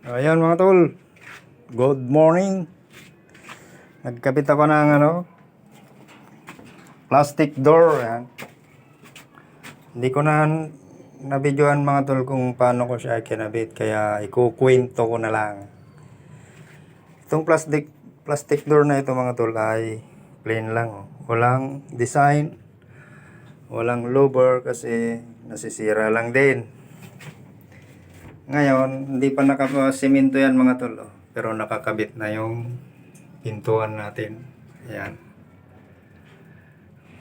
Ayan mga tol. Good morning. Nagkabit ako ng ano, plastic door. Ayan. Hindi ko na nabidyoan mga tol kung paano ko siya kinabit. Kaya ikukwento ko na lang. Itong plastic plastic door na ito mga tol ay plain lang. Walang design. Walang lower kasi nasisira lang din. Ngayon, hindi pa nakasimento yan mga tol. oh. Pero nakakabit na yung pintuan natin. Ayan.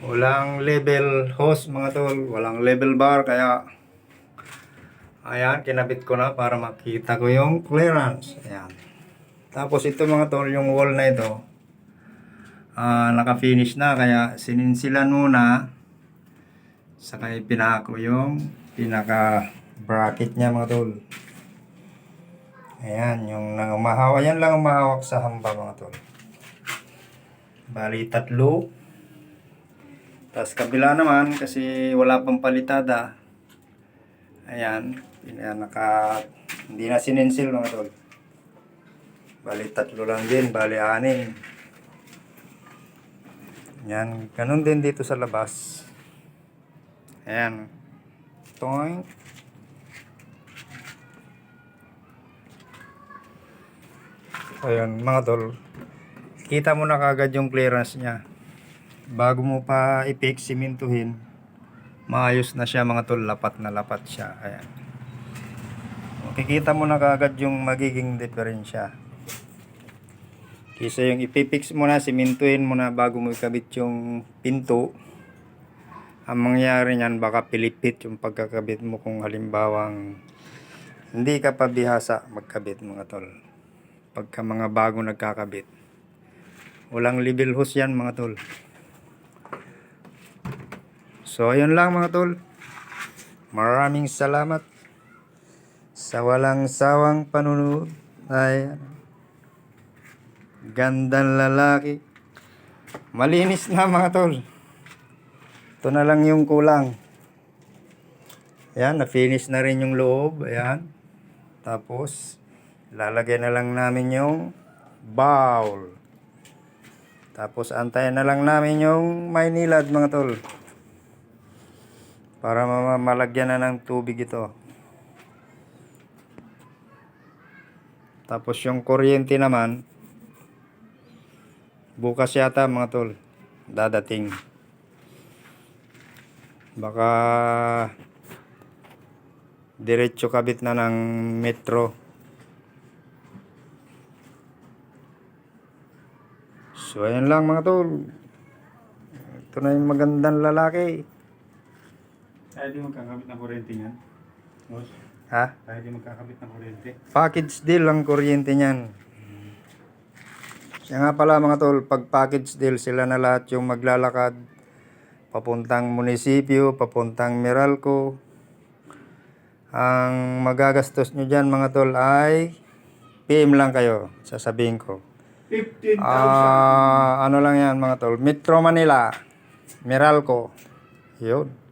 Walang level hose mga tol. Walang level bar. Kaya, ayan, kinabit ko na para makita ko yung clearance. Ayan. Tapos ito mga tol, yung wall na ito, ah naka-finish na. Kaya sininsilan muna. Saka ipinako yung pinaka bracket niya mga tol. Ayan, yung umahawak. Yan lang umahawak sa hamba mga tol. Bali, tatlo. Tapos kabila naman, kasi wala pang palitada. Ayan, ayan naka, hindi na sininsil mga tol. Bali, tatlo lang din. Bali, anin. Yan, ganun din dito sa labas. Ayan. Toink. Ayun, mga tol. Kita mo na kagad yung clearance niya. Bago mo pa i-fix, simintuhin, maayos na siya mga tol. Lapat na lapat siya. Ayan. Kikita mo na kagad yung magiging diferensya. Kisa yung ipipix mo na, simintuhin mo na bago mo ikabit yung pinto. Ang mangyari niyan, baka pilipit yung pagkakabit mo kung halimbawang hindi ka pa bihasa magkabit mga tol pagka mga bago nagkakabit. Walang level hose yan mga tol. So ayun lang mga tol. Maraming salamat sa walang sawang panunod. Ay, gandang lalaki. Malinis na mga tol. Ito na lang yung kulang. Ayan, na-finish na rin yung loob. Ayan. Tapos, lalagay na lang namin yung bowl. Tapos, antayin na lang namin yung may nilad mga tol. Para ma- malagyan na ng tubig ito. Tapos yung kuryente naman, bukas yata mga tol, dadating. Baka diretso kabit na ng metro. So, ayan lang mga tol. Ito na yung magandang lalaki. Tayo di magkakabit ng kuryente niyan. Boss, Ha? tayo di magkakabit ng kuryente. Package deal ang kuryente niyan. Siya nga pala mga tol, pag package deal sila na lahat yung maglalakad papuntang munisipyo, papuntang Meralco. Ang magagastos nyo dyan mga tol ay PM lang kayo, sasabihin ko. 15,000! Ah, ano lang yan mga tol, Metro Manila, Meralco. Yun.